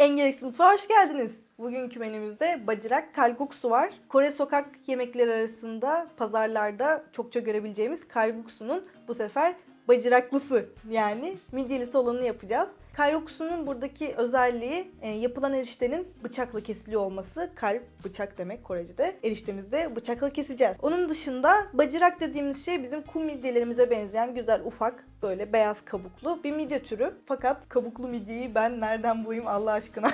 En gereksiz mutfağa hoş geldiniz. Bugünkü menümüzde bacırak kalguksu var. Kore sokak yemekleri arasında pazarlarda çokça görebileceğimiz kalguksunun bu sefer bacıraklısı yani midyelisi olanını yapacağız. Kalguksunun buradaki özelliği e, yapılan eriştenin bıçakla kesiliyor olması. Kalp bıçak demek Korece'de. Eriştemizi de bıçakla keseceğiz. Onun dışında bacırak dediğimiz şey bizim kum midyelerimize benzeyen güzel ufak böyle beyaz kabuklu bir midye türü. Fakat kabuklu midyeyi ben nereden bulayım Allah aşkına?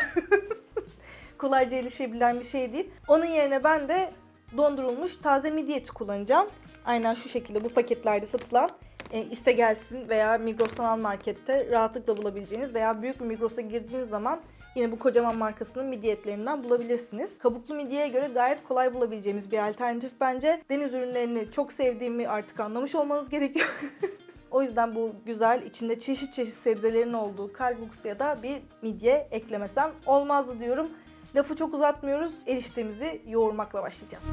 Kolayca erişebilen bir şey değil. Onun yerine ben de dondurulmuş taze midye eti kullanacağım. Aynen şu şekilde bu paketlerde satılan e, iste gelsin veya Migros sanal markette rahatlıkla bulabileceğiniz veya büyük bir Migros'a girdiğiniz zaman yine bu kocaman markasının midye etlerinden bulabilirsiniz. Kabuklu midyeye göre gayet kolay bulabileceğimiz bir alternatif bence. Deniz ürünlerini çok sevdiğimi artık anlamış olmanız gerekiyor. O yüzden bu güzel içinde çeşit çeşit sebzelerin olduğu kalbuksuya da bir midye eklemesem olmazdı diyorum. Lafı çok uzatmıyoruz. Eriştemizi yoğurmakla başlayacağız.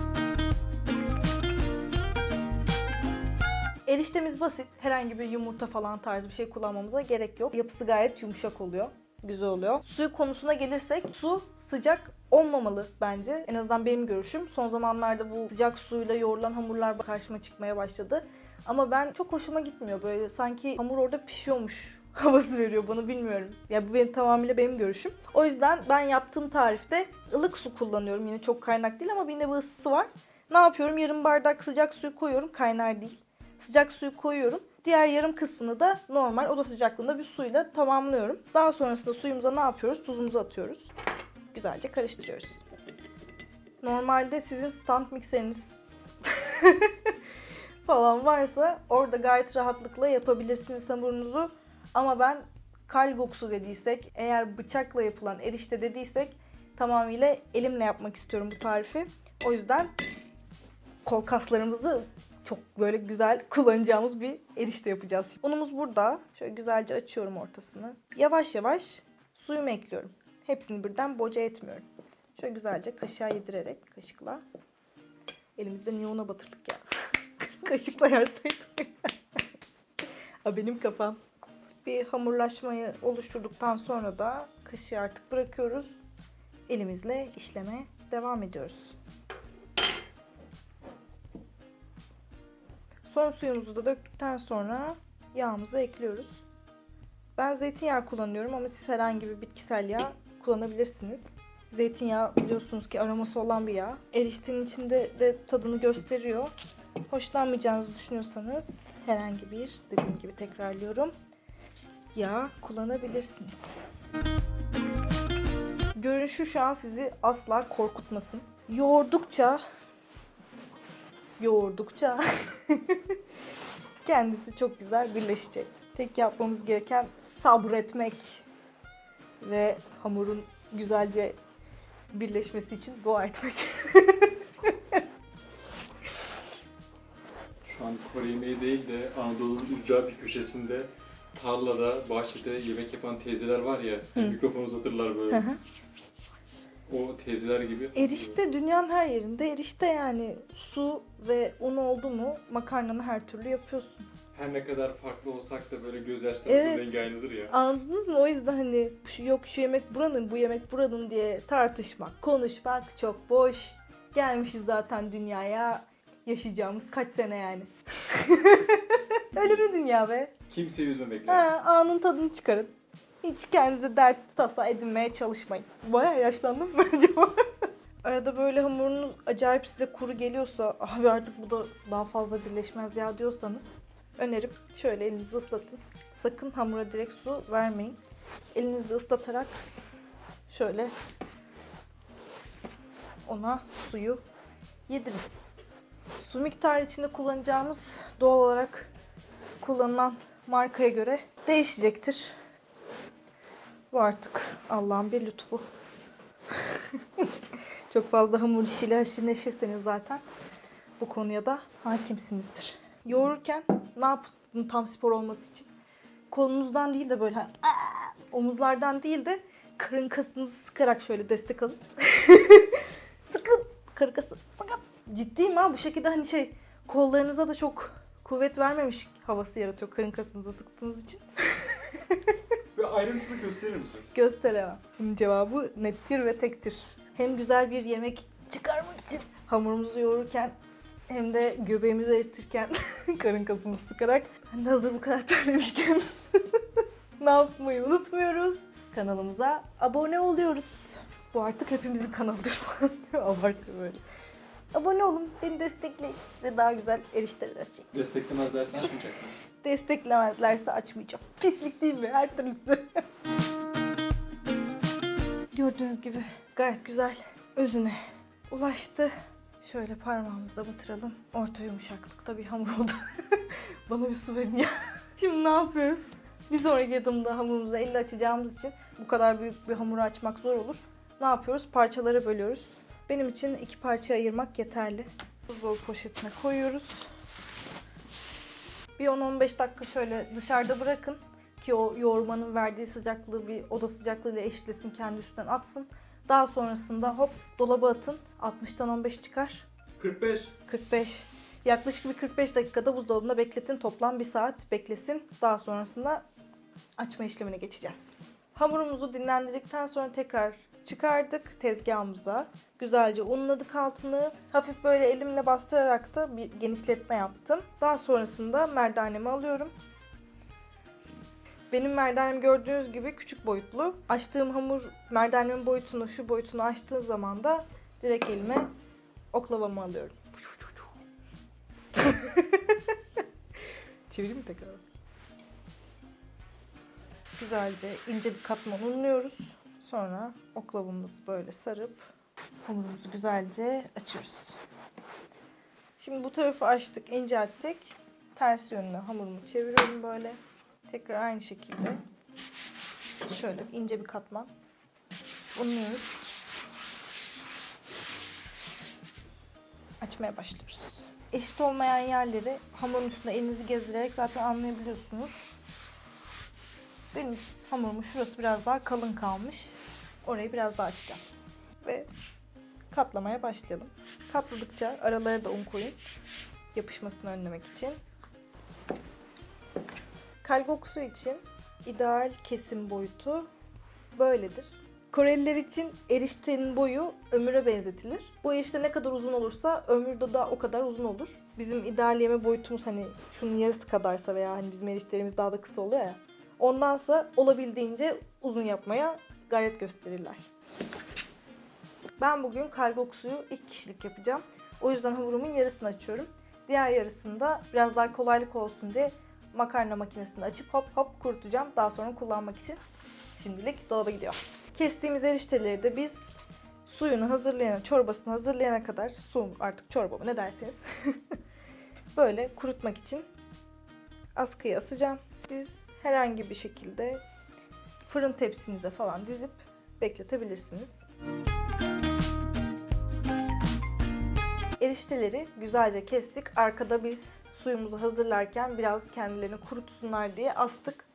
Eriştemiz basit. Herhangi bir yumurta falan tarzı bir şey kullanmamıza gerek yok. Yapısı gayet yumuşak oluyor. Güzel oluyor. Suyu konusuna gelirsek su sıcak olmamalı bence. En azından benim görüşüm. Son zamanlarda bu sıcak suyla yoğrulan hamurlar karşıma çıkmaya başladı. Ama ben çok hoşuma gitmiyor böyle sanki hamur orada pişiyormuş havası veriyor bana bilmiyorum. Ya bu benim tamamıyla benim görüşüm. O yüzden ben yaptığım tarifte ılık su kullanıyorum. Yine çok kaynak değil ama yine bir ısısı var. Ne yapıyorum? Yarım bardak sıcak suyu koyuyorum. Kaynar değil. Sıcak suyu koyuyorum. Diğer yarım kısmını da normal oda sıcaklığında bir suyla tamamlıyorum. Daha sonrasında suyumuza ne yapıyoruz? Tuzumuzu atıyoruz. Güzelce karıştırıyoruz. Normalde sizin stand mikseriniz falan varsa orada gayet rahatlıkla yapabilirsiniz hamurunuzu. Ama ben kalguksu dediysek, eğer bıçakla yapılan erişte dediysek tamamıyla elimle yapmak istiyorum bu tarifi. O yüzden kol kaslarımızı çok böyle güzel kullanacağımız bir erişte yapacağız. Unumuz burada. Şöyle güzelce açıyorum ortasını. Yavaş yavaş suyumu ekliyorum. Hepsini birden boca etmiyorum. Şöyle güzelce kaşığa yedirerek kaşıkla. Elimizde niye una batırdık ya. Kaşıkla yerseydim. ha benim kafam. Bir hamurlaşmayı oluşturduktan sonra da kaşığı artık bırakıyoruz. Elimizle işleme devam ediyoruz. Son suyumuzu da döktükten sonra yağımızı ekliyoruz. Ben zeytinyağı kullanıyorum ama siz herhangi bir bitkisel yağ kullanabilirsiniz. Zeytinyağı biliyorsunuz ki aroması olan bir yağ. Eriştenin içinde de tadını gösteriyor. Hoşlanmayacağınızı düşünüyorsanız herhangi bir dediğim gibi tekrarlıyorum. Yağ kullanabilirsiniz. Görünüşü şu an sizi asla korkutmasın. Yoğurdukça yoğurdukça kendisi çok güzel birleşecek. Tek yapmamız gereken sabretmek ve hamurun güzelce birleşmesi için dua etmek. Şu an Kore yemeği değil de Anadolu'nun ücra bir köşesinde tarlada, bahçede yemek yapan teyzeler var ya, mikrofonu uzatırlar böyle. O teyzeler gibi. Erişte dünyanın her yerinde erişte yani su ve un oldu mu makarnanı her türlü yapıyorsun. Her ne kadar farklı olsak da böyle gözyaşlarımızın Evet. rengi aynıdır ya. Anladınız mı? O yüzden hani şu, yok şu yemek buranın bu yemek buranın diye tartışmak, konuşmak çok boş. Gelmişiz zaten dünyaya yaşayacağımız kaç sene yani. Bir dünya be. Kimseyi üzmemek lazım. Ha, anın tadını çıkarın. Hiç kendinize dert tasa edinmeye çalışmayın. Baya yaşlandım mı acaba? Arada böyle hamurunuz acayip size kuru geliyorsa abi artık bu da daha fazla birleşmez ya diyorsanız önerim şöyle elinizi ıslatın. Sakın hamura direkt su vermeyin. Elinizi ıslatarak şöyle ona suyu yedirin. Su miktarı içinde kullanacağımız doğal olarak kullanılan markaya göre değişecektir. Bu artık Allah'ın bir lütfu. Çok fazla hamur işiyle haşır zaten bu konuya da hakimsinizdir. Yoğururken ne yapın tam spor olması için? Kolunuzdan değil de böyle "Aa!" omuzlardan değil de karın kasınızı sıkarak şöyle destek alın. sıkın. Karın kası sıkın. Ciddiyim ha bu şekilde hani şey kollarınıza da çok kuvvet vermemiş havası yaratıyor karın kasınızı sıktığınız için. Ayrıntılı gösterir misin? Gösteremem. Bunun cevabı nettir ve tektir. Hem güzel bir yemek çıkarmak için hamurumuzu yoğururken hem de göbeğimizi eritirken karın kasımızı sıkarak ben de hazır bu kadar terlemişken ne yapmayı unutmuyoruz. Kanalımıza abone oluyoruz. Bu artık hepimizin kanalıdır falan. Abartı böyle. Abone olun, beni destekleyin ve daha güzel erişteler açayım. Desteklemez dersen açmayacak mıyız? Desteklemezlerse açmayacağım. Pislik değil mi? Her türlüsü. Gördüğünüz gibi gayet güzel özüne ulaştı. Şöyle parmağımızla batıralım. Orta yumuşaklıkta bir hamur oldu. Bana bir su verin ya. Şimdi ne yapıyoruz? Bir sonraki adımda hamurumuzu elle açacağımız için bu kadar büyük bir hamuru açmak zor olur. Ne yapıyoruz? Parçalara bölüyoruz. Benim için iki parça ayırmak yeterli. Buzdolabı poşetine koyuyoruz. Bir 10-15 dakika şöyle dışarıda bırakın ki o yoğurmanın verdiği sıcaklığı bir oda sıcaklığıyla eşitlesin kendi üstünden atsın. Daha sonrasında hop dolaba atın. 60'tan 15 çıkar. 45. 45. Yaklaşık bir 45 dakikada buzdolabında bekletin. Toplam 1 saat beklesin. Daha sonrasında açma işlemine geçeceğiz. Hamurumuzu dinlendirdikten sonra tekrar çıkardık tezgahımıza. Güzelce unladık altını. Hafif böyle elimle bastırarak da bir genişletme yaptım. Daha sonrasında merdanemi alıyorum. Benim merdanem gördüğünüz gibi küçük boyutlu. Açtığım hamur merdanemin boyutunu, şu boyutunu açtığım zaman da direkt elime oklavamı alıyorum. Çevireyim mi tekrar? Güzelce ince bir katman unluyoruz. Sonra oklavamızı böyle sarıp hamurumuzu güzelce açıyoruz. Şimdi bu tarafı açtık, incelttik. Ters yönüne hamurumu çeviriyorum böyle. Tekrar aynı şekilde şöyle ince bir katman unluyoruz. Açmaya başlıyoruz. Eşit olmayan yerleri hamurun üstünde elinizi gezdirerek zaten anlayabiliyorsunuz. Benim hamurumun şurası biraz daha kalın kalmış. Orayı biraz daha açacağım. Ve katlamaya başlayalım. Katladıkça aralara da un koyun. Yapışmasını önlemek için. Kalgoksu için ideal kesim boyutu böyledir. Koreliler için eriştenin boyu ömüre benzetilir. Bu erişte ne kadar uzun olursa ömür de daha o kadar uzun olur. Bizim ideal yeme boyutumuz hani şunun yarısı kadarsa veya hani bizim eriştelerimiz daha da kısa oluyor ya. Ondansa olabildiğince uzun yapmaya gayret gösterirler. Ben bugün kalgoksuyu ilk kişilik yapacağım. O yüzden hamurumun yarısını açıyorum. Diğer yarısında biraz daha kolaylık olsun diye makarna makinesinde açıp hop hop kurutacağım. Daha sonra kullanmak için şimdilik dolaba gidiyor. Kestiğimiz erişteleri de biz suyunu hazırlayana, çorbasını hazırlayana kadar, su artık çorba mı ne derseniz, böyle kurutmak için askıya asacağım. Siz herhangi bir şekilde fırın tepsinize falan dizip bekletebilirsiniz. Erişteleri güzelce kestik. Arkada biz suyumuzu hazırlarken biraz kendilerini kurutsunlar diye astık.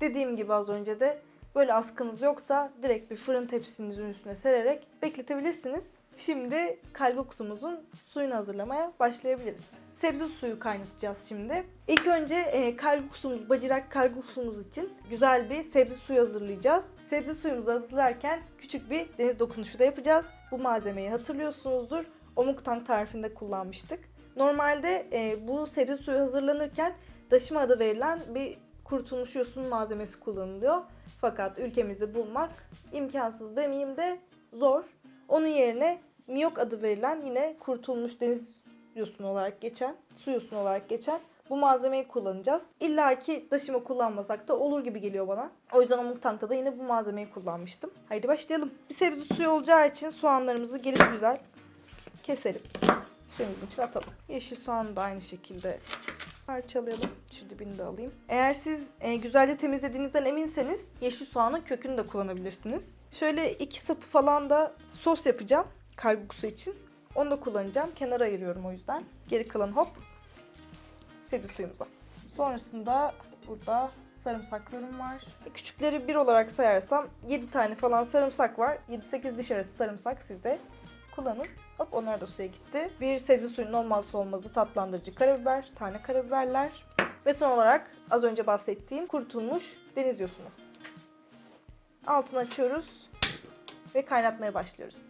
Dediğim gibi az önce de böyle askınız yoksa direkt bir fırın tepsinizin üstüne sererek bekletebilirsiniz. Şimdi kalgoksumuzun suyunu hazırlamaya başlayabiliriz. Sebze suyu kaynatacağız şimdi. İlk önce e, kalguksumuz, bacirak kalguksumuz için güzel bir sebze suyu hazırlayacağız. Sebze suyumuzu hazırlarken küçük bir deniz dokunuşu da yapacağız. Bu malzemeyi hatırlıyorsunuzdur. Omuk tarifinde kullanmıştık. Normalde e, bu sebze suyu hazırlanırken daşıma adı verilen bir kurutulmuş yosun malzemesi kullanılıyor. Fakat ülkemizde bulmak imkansız demeyeyim de zor. Onun yerine miyok adı verilen yine kurutulmuş deniz yosunu olarak geçen, su yosunu olarak geçen bu malzemeyi kullanacağız. İlla ki daşıma kullanmasak da olur gibi geliyor bana. O yüzden Omuk Tank'ta da yine bu malzemeyi kullanmıştım. Haydi başlayalım. Bir sebze suyu olacağı için soğanlarımızı geliş güzel keselim. Suyumuzun içine atalım. Yeşil soğanı da aynı şekilde parçalayalım. Şu dibini de alayım. Eğer siz e, güzelce temizlediğinizden eminseniz yeşil soğanın kökünü de kullanabilirsiniz. Şöyle iki sapı falan da sos yapacağım kalbuksu için. Onu da kullanacağım. Kenara ayırıyorum o yüzden. Geri kalan hop sebze suyumuza. Sonrasında burada sarımsaklarım var. Küçükleri bir olarak sayarsam 7 tane falan sarımsak var. 7-8 diş arası sarımsak sizde kullanın. Hop onlar da suya gitti. Bir sebze suyunun olmazsa olmazı tatlandırıcı karabiber, tane karabiberler ve son olarak az önce bahsettiğim kurutulmuş deniz yosunu. Altını açıyoruz ve kaynatmaya başlıyoruz.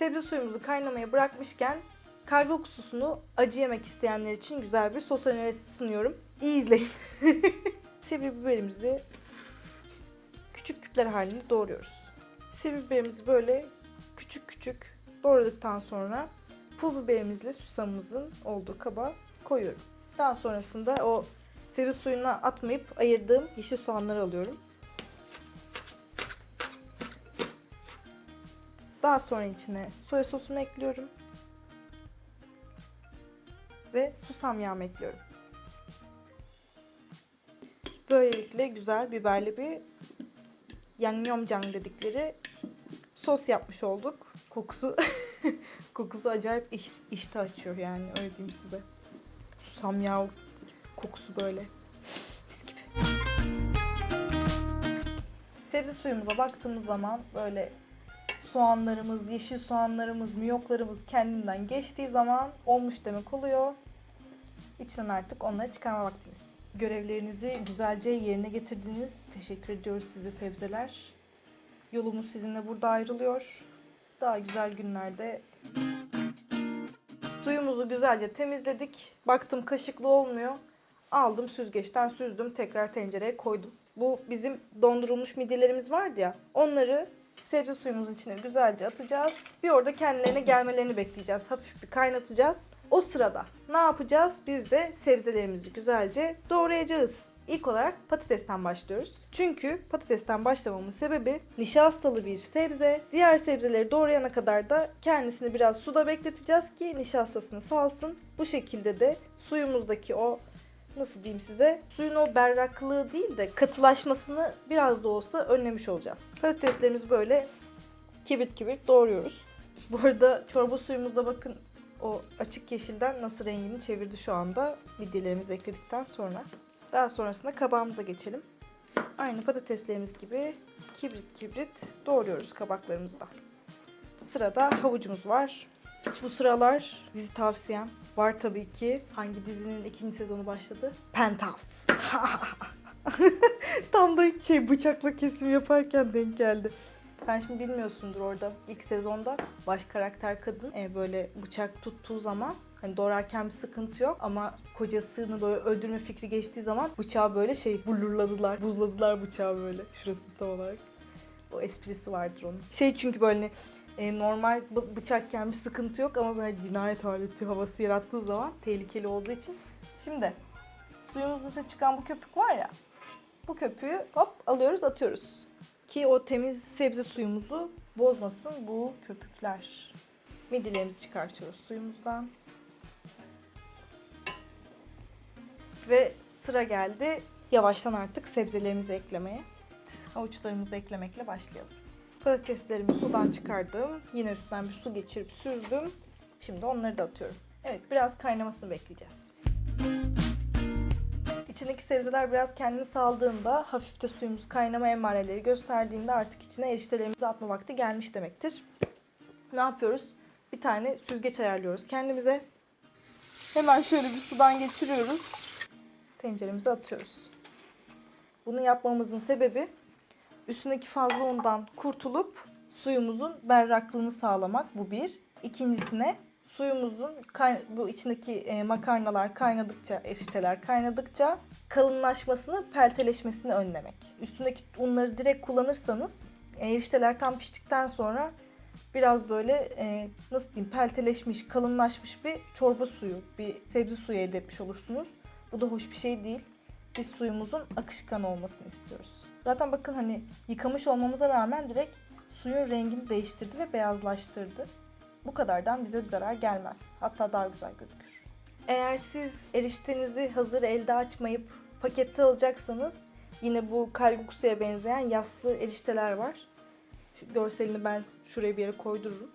Sebze suyumuzu kaynamaya bırakmışken kalguksusunu acı yemek isteyenler için güzel bir sos önerisi sunuyorum. İyi izleyin. Sivri biberimizi küçük küpler halinde doğruyoruz. Sivri biberimizi böyle küçük küçük doğradıktan sonra pul biberimizle susamımızın olduğu kaba koyuyorum. Daha sonrasında o sebze suyuna atmayıp ayırdığım yeşil soğanları alıyorum. Daha sonra içine soya sosumu ekliyorum. Ve susam yağımı ekliyorum. Böylelikle güzel biberli bir yangyomjang dedikleri sos yapmış olduk. Kokusu kokusu acayip iş, iştah açıyor yani öyle diyeyim size. Susam yağı kokusu böyle mis gibi. Sebze suyumuza baktığımız zaman böyle soğanlarımız, yeşil soğanlarımız, miyoklarımız kendinden geçtiği zaman olmuş demek oluyor. İçten artık onları çıkarma vaktimiz. Görevlerinizi güzelce yerine getirdiniz. Teşekkür ediyoruz size sebzeler. Yolumuz sizinle burada ayrılıyor. Daha güzel günlerde suyumuzu güzelce temizledik. Baktım kaşıklı olmuyor. Aldım süzgeçten süzdüm tekrar tencereye koydum. Bu bizim dondurulmuş midyelerimiz vardı ya. Onları sebze suyumuzun içine güzelce atacağız. Bir orada kendilerine gelmelerini bekleyeceğiz. Hafif bir kaynatacağız. O sırada ne yapacağız? Biz de sebzelerimizi güzelce doğrayacağız. İlk olarak patatesten başlıyoruz. Çünkü patatesten başlamamın sebebi nişastalı bir sebze. Diğer sebzeleri doğrayana kadar da kendisini biraz suda bekleteceğiz ki nişastasını salsın. Bu şekilde de suyumuzdaki o nasıl diyeyim size suyun o berraklığı değil de katılaşmasını biraz da olsa önlemiş olacağız. Patateslerimizi böyle kibrit kibrit doğruyoruz. Bu arada çorba suyumuzda bakın o açık yeşilden nasıl rengini çevirdi şu anda midyelerimizi ekledikten sonra. Daha sonrasında kabağımıza geçelim. Aynı patateslerimiz gibi kibrit kibrit doğruyoruz kabaklarımızda. Sırada havucumuz var. Bu sıralar dizi tavsiyem var tabii ki. Hangi dizinin ikinci sezonu başladı? Penthouse. Tam da şey bıçakla kesim yaparken denk geldi. Sen şimdi bilmiyorsundur orada ilk sezonda baş karakter kadın e, böyle bıçak tuttuğu zaman hani doğrarken bir sıkıntı yok ama kocasını böyle öldürme fikri geçtiği zaman bıçağı böyle şey bullurladılar, buzladılar bıçağı böyle şurası tam olarak. O esprisi vardır onun. Şey çünkü böyle e, normal bı- bıçakken bir sıkıntı yok ama böyle cinayet aleti havası yarattığı zaman tehlikeli olduğu için. Şimdi suyumuzun üstüne çıkan bu köpük var ya bu köpüğü hop alıyoruz atıyoruz. Ki o temiz sebze suyumuzu bozmasın bu köpükler. Midyelerimizi çıkartıyoruz suyumuzdan. Ve sıra geldi yavaştan artık sebzelerimizi eklemeye. Havuçlarımızı eklemekle başlayalım. Patateslerimi sudan çıkardım. Yine üstten bir su geçirip süzdüm. Şimdi onları da atıyorum. Evet biraz kaynamasını bekleyeceğiz. İçindeki sebzeler biraz kendini saldığında, hafifçe suyumuz kaynama emareleri gösterdiğinde artık içine eriştelerimizi atma vakti gelmiş demektir. Ne yapıyoruz? Bir tane süzgeç ayarlıyoruz kendimize. Hemen şöyle bir sudan geçiriyoruz. Tenceremize atıyoruz. Bunu yapmamızın sebebi üstündeki fazla undan kurtulup suyumuzun berraklığını sağlamak. Bu bir. İkincisine suyumuzun bu içindeki e, makarnalar kaynadıkça, erişteler kaynadıkça kalınlaşmasını, pelteleşmesini önlemek. Üstündeki unları direkt kullanırsanız e, erişteler tam piştikten sonra biraz böyle e, nasıl diyeyim pelteleşmiş, kalınlaşmış bir çorba suyu, bir sebze suyu elde etmiş olursunuz. Bu da hoş bir şey değil. Biz suyumuzun akışkan olmasını istiyoruz. Zaten bakın hani yıkamış olmamıza rağmen direkt suyun rengini değiştirdi ve beyazlaştırdı. Bu kadardan bize bir zarar gelmez. Hatta daha güzel gözükür. Eğer siz eriştenizi hazır elde açmayıp pakette alacaksanız yine bu kalguksuya benzeyen yassı erişteler var. Şu görselini ben şuraya bir yere koydururum.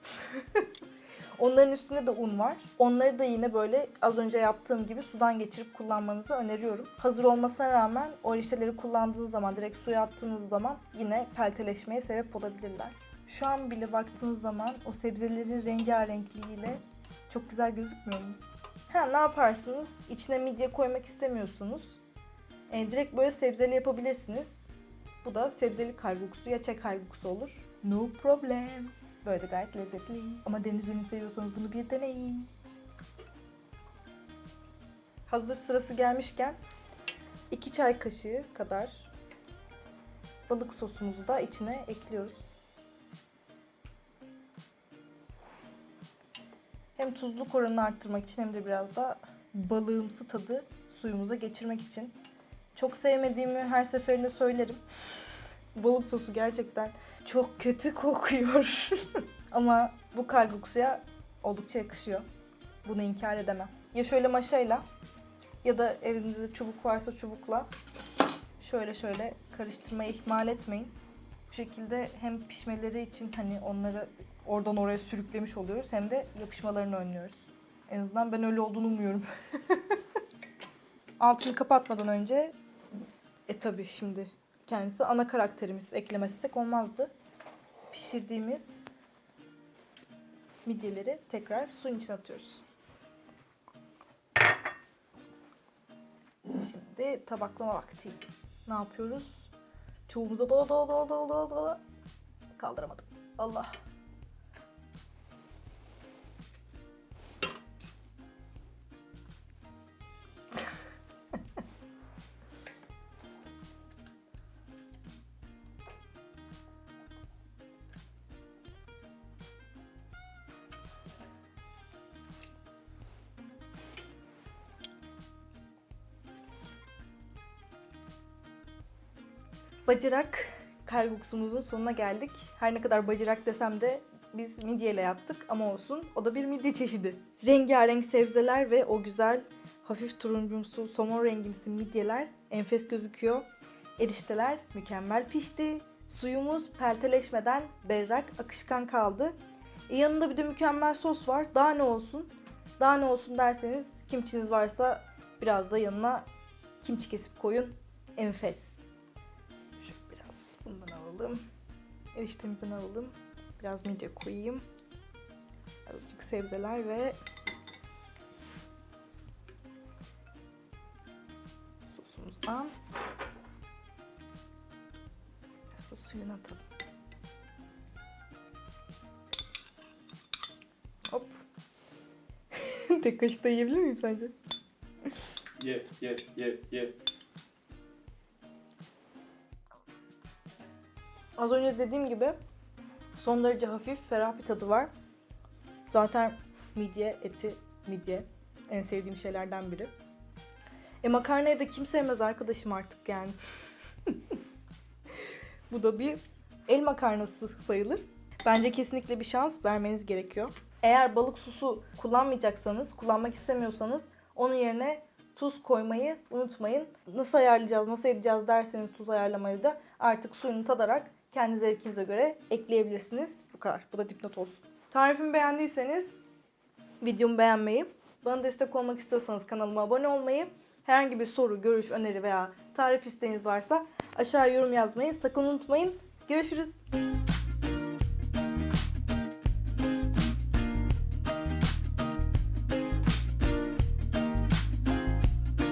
Onların üstünde de un var. Onları da yine böyle az önce yaptığım gibi sudan geçirip kullanmanızı öneriyorum. Hazır olmasına rağmen o erişteleri kullandığınız zaman, direkt suya attığınız zaman yine pelteleşmeye sebep olabilirler. Şu an bile baktığınız zaman o sebzelerin rengarenkliğiyle çok güzel gözükmüyor mu? Ha ne yaparsınız? İçine midye koymak istemiyorsunuz. E, direkt böyle sebzeli yapabilirsiniz. Bu da sebzeli kalguksu ya çek kalguksu olur. No problem. Böyle de gayet lezzetli. Ama deniz ürünü seviyorsanız bunu bir deneyin. Hazır sırası gelmişken 2 çay kaşığı kadar balık sosumuzu da içine ekliyoruz. Hem tuzluk oranını arttırmak için hem de biraz da balığımsı tadı suyumuza geçirmek için. Çok sevmediğimi her seferinde söylerim. Balık sosu gerçekten çok kötü kokuyor. Ama bu kalguksuya oldukça yakışıyor. Bunu inkar edemem. Ya şöyle maşayla ya da evinizde çubuk varsa çubukla şöyle şöyle karıştırmayı ihmal etmeyin. Bu şekilde hem pişmeleri için hani onları oradan oraya sürüklemiş oluyoruz hem de yapışmalarını önlüyoruz. En azından ben öyle olduğunu umuyorum. Altını kapatmadan önce e tabi şimdi kendisi ana karakterimiz eklemezsek olmazdı. Pişirdiğimiz midyeleri tekrar suyun içine atıyoruz. Şimdi tabaklama vakti. Ne yapıyoruz? Çubuğumuza dola dola dola dola dola dola. Kaldıramadım. Allah. Bacırak kalguksumuzun sonuna geldik. Her ne kadar bacırak desem de biz midyeyle yaptık ama olsun. O da bir midye çeşidi. Rengarenk sebzeler ve o güzel hafif turuncumsu somon rengimsi midyeler enfes gözüküyor. Erişteler mükemmel pişti. Suyumuz pelteleşmeden berrak akışkan kaldı. E, yanında bir de mükemmel sos var. Daha ne olsun? Daha ne olsun derseniz kimçiniz varsa biraz da yanına kimçi kesip koyun. Enfes. Bundan alalım. Eriştemizden alalım. Biraz midye koyayım. Azıcık sebzeler ve sosumuzdan biraz da suyunu atalım. Hop. Tek kaşıkta yiyebilir miyim sence? Ye, ye, ye, ye. Az önce dediğim gibi son derece hafif, ferah bir tadı var. Zaten midye, eti, midye en sevdiğim şeylerden biri. E makarnayı da kim sevmez arkadaşım artık yani. Bu da bir el makarnası sayılır. Bence kesinlikle bir şans vermeniz gerekiyor. Eğer balık sosu kullanmayacaksanız, kullanmak istemiyorsanız onun yerine tuz koymayı unutmayın. Nasıl ayarlayacağız, nasıl edeceğiz derseniz tuz ayarlamayı da artık suyunu tadarak kendi zevkinize göre ekleyebilirsiniz. Bu kadar. Bu da dipnot olsun. Tarifimi beğendiyseniz videomu beğenmeyi, bana destek olmak istiyorsanız kanalıma abone olmayı, herhangi bir soru, görüş, öneri veya tarif isteğiniz varsa aşağı yorum yazmayı sakın unutmayın. Görüşürüz.